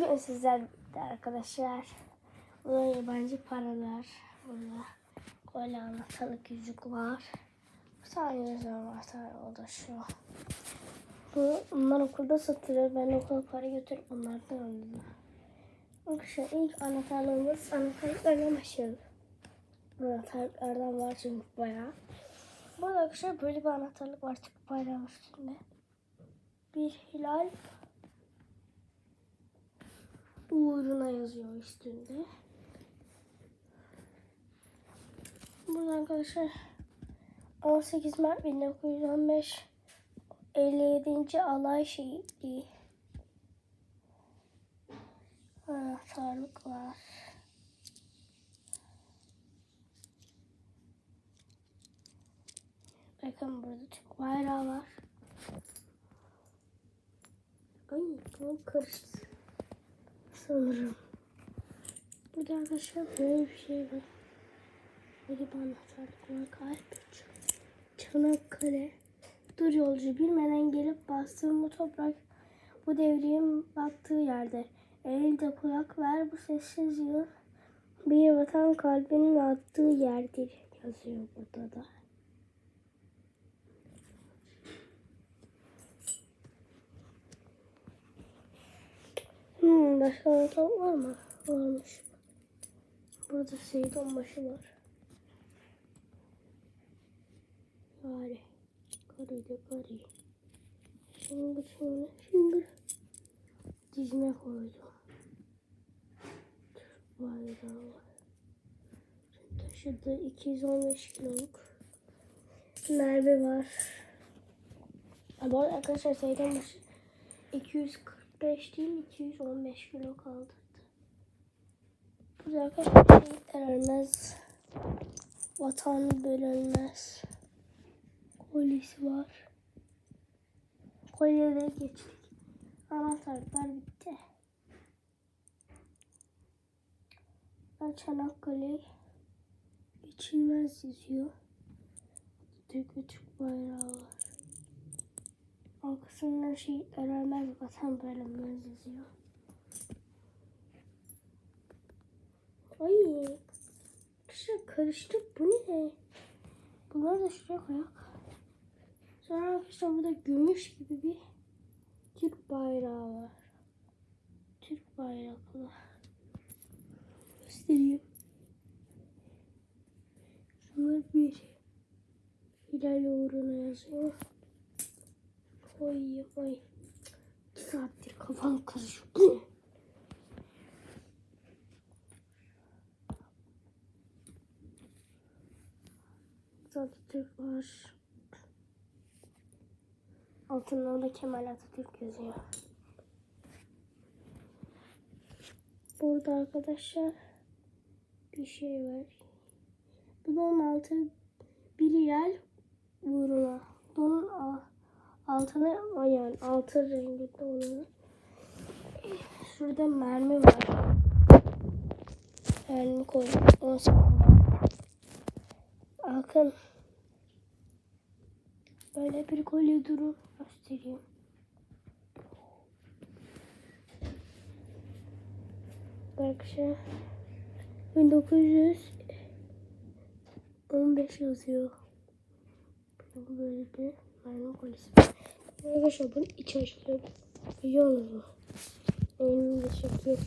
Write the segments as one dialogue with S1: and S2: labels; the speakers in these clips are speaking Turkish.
S1: Bugün sizler arkadaşlar. Burada yabancı paralar. Burada böyle anahtarlık yüzük var. Bir tane yüzüğüm var. Tane o da şu. Bu, bunlar okulda satılıyor. Ben okula para götürüp onlardan alıyorum. Arkadaşlar ilk anahtarlığımız anahtarlıklardan başlayalım. Bu anahtarlıklardan var çünkü bayağı. Burada arkadaşlar böyle bir anahtarlık var. Türk bayrağının üstünde. Bir hilal uğruna yazıyor üstünde. Burada arkadaşlar 18 Mart 1915 57. Alay Şehitliği anahtarlık. Bakın burada Türk bayrağı var. Ay bu karıştı sanırım. Burada arkadaşlar böyle bir şey var. Böyle bir anahtarlık var. Kalp. Çanakkale. Dur yolcu bilmeden gelip bastığım bu toprak bu devriğin baktığı yerde. Elde kulak ver bu sessiz yıl bir vatan kalbinin attığı yerdir yazıyor burada da. Hmm, başka anahtar var mı? Varmış. Burada Seyit Onbaşı var. Gari. Gari de gari. Şimdi şimdi şimdi dizine koydum. Türk bayrağı var. Taşıdığı 215 kiloluk mermi var. Bu arada arkadaşlar Seyit Onbaşı 245 değil 215 kilo kaldırdı. Burada arkadaşlar şehitler ölmez. Vatan bölünmez. Kolyesi var. Kolyede geçtik. Anahtarlar bitti. Ben Çanakkale geçilmez yazıyor. Türk bayrağı var. Arkasından şehitler ölmez vatan bölünmez yazıyor. Ay. Arkadaşlar karıştı. Bu ne? Bunları da şuraya koyak. Sonra arkadaşlar burada gümüş gibi bir Türk bayrağı var. Türk bayraklı. Göstereyim. Şunlar bir hilal uğruna yazıyor. Oy oy. İki saattir kafam karışık. Atatürk var. Altında da Kemal Atatürk yazıyor. Burada arkadaşlar bir şey var. Bu da 16 bir yer uğruna. Bunun a- altına o yani altı renginde olan. Şurada mermi var. Mermi koydum. 18 Bakın. Böyle bir kolye durum göstereyim. Arkadaşlar 1915 yazıyor. Böyle bir mermi kolyesi. Arkadaşlar bunun içi açılıyor. Biliyor musunuz? Elimde çekiyor.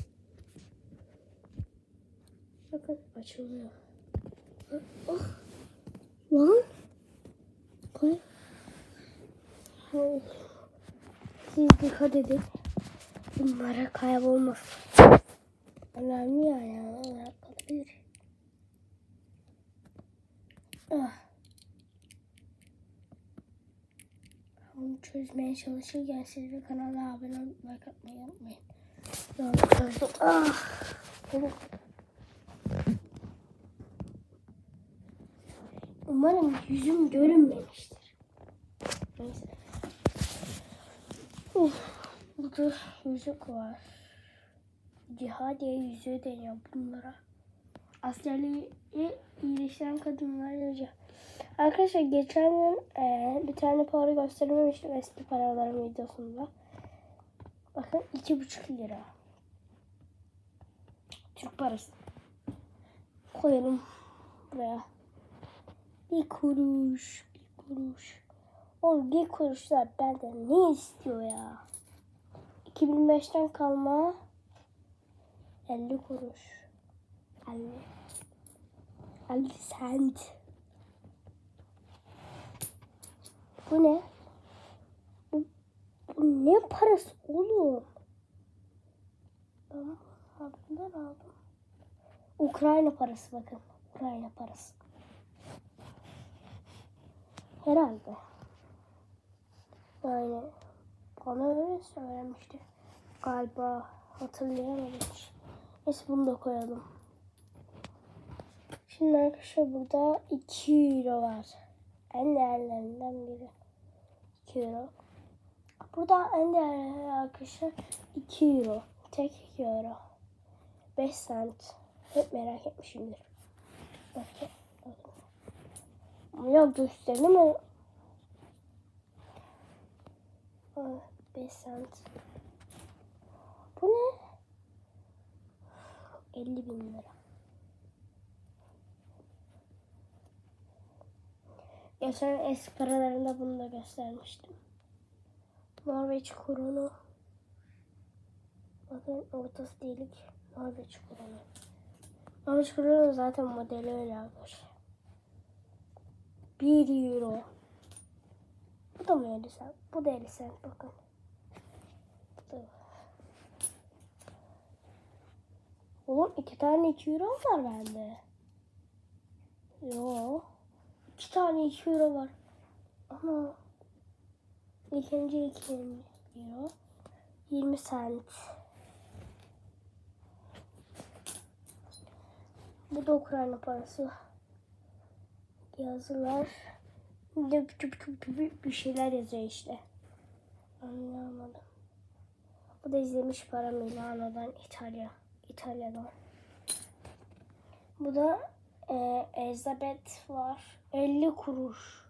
S1: Bakın açılıyor. Oh. Lan. Koy. Ay. Siz dikkat edin. Bunlara kaybolmasın. Önemli ya yani. Kalabilir. Ah. Bunu çözmeye çalışırken siz de kanala abone olup like atmayı unutmayın. Çözdüm. Ah. Umarım yüzüm görünmemiştir. Neyse. Uf, burada yüzük var. Cihadiye yüzüğü deniyor bunlara. Askerliği iyileştiren kadınlar yazıyor. Arkadaşlar geçen gün e, bir tane para göstermemiştim eski paralarım videosunda. Bakın iki buçuk lira. Türk parası. Koyalım buraya. Bir kuruş. Bir kuruş. Oğlum bir kuruşlar benden ne istiyor ya? 2005'ten kalma 50 kuruş. 50. 50 cent. Bu ne? Bu, bu ne parası oğlum? Abimden aldım. Ukrayna parası bakın. Ukrayna parası. Herhalde. Yani bana öyle söylemişti. Galiba hatırlayamadım. Neyse bunu da koyalım. Şimdi arkadaşlar burada 2 euro var. En değerlerinden biri. 2 euro. Burada en değerli arkadaşlar 2 euro. Tek 2 euro. 5 cent. Hep merak etmişimdir. Bakın. Ya gösterdi mi? Aa, 5 cent. Bu ne? 50 bin lira. Geçen eski paralarında bunu da göstermiştim. Norveç kurunu. Bakın ortası delik. Norveç kurunu. Norveç kurunu zaten modeli öyle arkadaşlar. 1 euro. Bu da mı 50 cent? Bu da 50 cent bakın. Oğlum iki tane 2 euro var bende. Yo. İki tane 2 euro var. Ama ikinci 2 euro 20 cent. Bu da Ukrayna parası. Yazılar. Bir de bir şeyler yazıyor işte. Anlamadım. Bu da izlemiş para Milano'dan İtalya. İtalya'dan. Bu da e, Elizabeth var. 50 kuruş.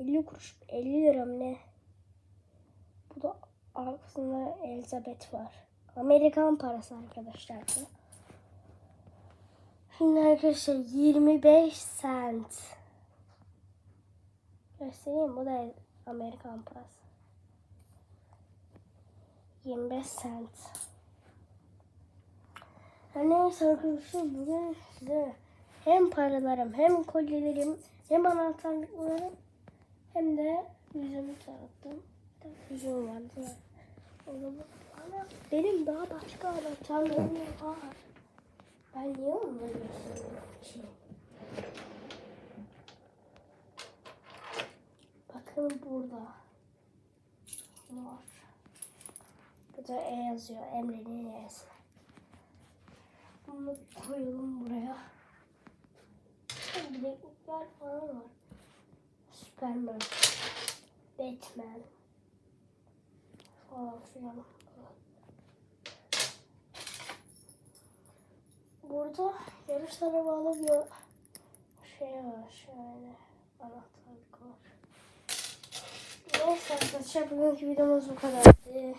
S1: 50 kuruş. 50 lira mı ne? Bu da arkasında Elizabeth var. Amerikan parası arkadaşlar. Şimdi arkadaşlar 25 cent. Göstereyim bu da Amerikan parası. 25 cent. Her neyse arkadaşlar bugün size hem paralarım hem kolyelerim hem anahtarlıklarım hem de yüzümü tanıttım. Yüzüm vardı. O zaman ama benim daha başka anahtarlarım var. Ben niye onları gösteriyorum? Bakın burada. Var. Bu da E yazıyor. Emre'nin E'si. Bunu koyalım buraya. Bileklikler falan var. Superman. Batman. Falan filan. Burada yarışlara bağlı bir şey var. Şöyle anahtarlık var. Neyse arkadaşlar bugünkü videomuz bu kadardı.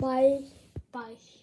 S1: Bye bye.